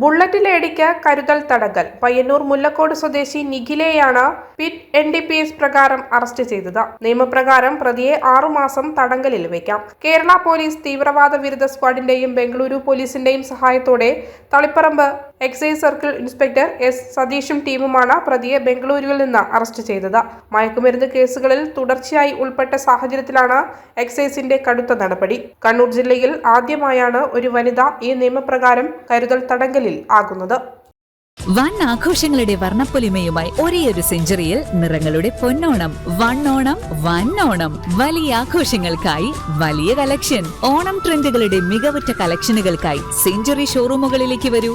Bullet ലേഡിക്ക് കരുതൽ തടങ്കൽ. പയ്യന്നൂർ മുല്ലക്കോട് സ്വദേശി നിഖിലെയാണ് PIT N D P S പ്രകാരം അറസ്റ്റ് ചെയ്തത്. നിയമപ്രകാരം പ്രതിയെ ആറുമാസം തടങ്കലിൽ വയ്ക്കാം കേരള പോലീസ് തീവ്രവാദ വിരുദ്ധ സ്ക്വാഡിന്റെയും ബംഗളൂരു പോലീസിന്റെയും സഹായത്തോടെ Taliparamba excise circle inspector S സതീഷും ടീമുമാണ് പ്രതിയെ ബംഗളൂരുവിൽ നിന്ന് അറസ്റ്റ് ചെയ്തത്. മയക്കുമരുന്ന് കേസുകളിൽ തുടർച്ചയായി ഉൾപ്പെട്ട സാഹചര്യത്തിലാണ് എക്സൈസിന്റെ കടുത്ത നടപടി. കണ്ണൂർ ജില്ലയിൽ ആദ്യമായാണ് ഒരു വനിത ഈ നിയമപ്രകാരം കരുതൽ തടങ്കലിൽ ആകുന്നത്. വൺ ആഘോഷങ്ങളുടെ വർണപ്പൊലിമയുമായി ഒരേ ഒരു സെഞ്ചുറിയിൽ നിറങ്ങളുടെ പൊന്നോണം വണ്ണോണം വണ്ണോണം വലിയ ആഘോഷങ്ങൾക്കായി വലിയ കളക്ഷൻ. ഓണം ട്രെൻഡുകളുടെ മികവുറ്റ കളക്ഷനുകൾക്കായി സെഞ്ചുറി ഷോറൂമുകളിലേക്ക് വരൂ.